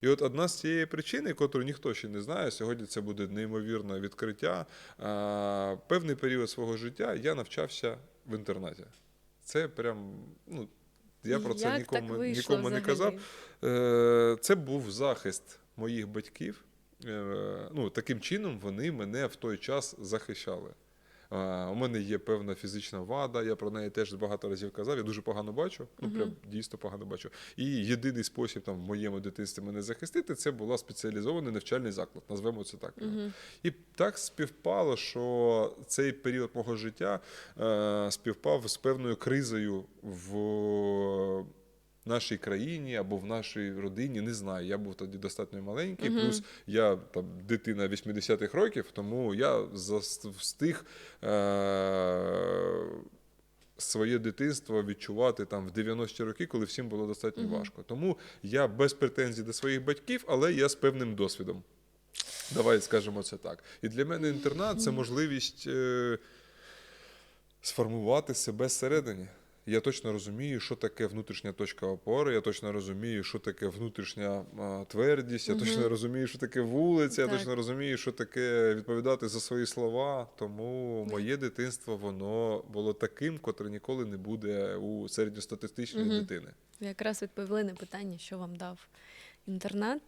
І от одна з цієї причини, яку ніхто ще не знає, сьогодні це буде неймовірне відкриття. Певний період свого життя я навчався в інтернаті. Це прям, ну, я про це Як нікому, так вийшло нікому не казав. Е, Це був захист моїх батьків. Е, Ну, таким чином вони мене в той час захищали. Е, У мене є певна фізична вада, я про неї теж багато разів казав. Я дуже погано бачу, ну прям дійсно погано бачу. І єдиний спосіб там в моєму дитинстві мене захистити це була спеціалізований навчальний заклад, назвемо це так. І так співпало, що цей період мого життя е, співпав з певною кризою в нашій країні або в нашій родині. Не знаю. Я був тоді достатньо маленький, плюс я там дитина 80-х років, тому я встиг. Е- Своє дитинство відчувати там в 90-ті роки, коли всім було достатньо важко. Тому я без претензій до своїх батьків, але я з певним досвідом. Давай скажемо це так. І для мене інтернат це можливість е, сформувати себе зсередині. Я точно розумію, що таке внутрішня точка опори, я точно розумію, що таке внутрішня а, твердість, я точно розумію, що таке вулиця, я точно розумію, що таке відповідати за свої слова. Тому моє дитинство воно було таким, котре ніколи не буде у середньостатистичної Мгм. дитини. Ви якраз відповіли на питання, що вам дав інтернат.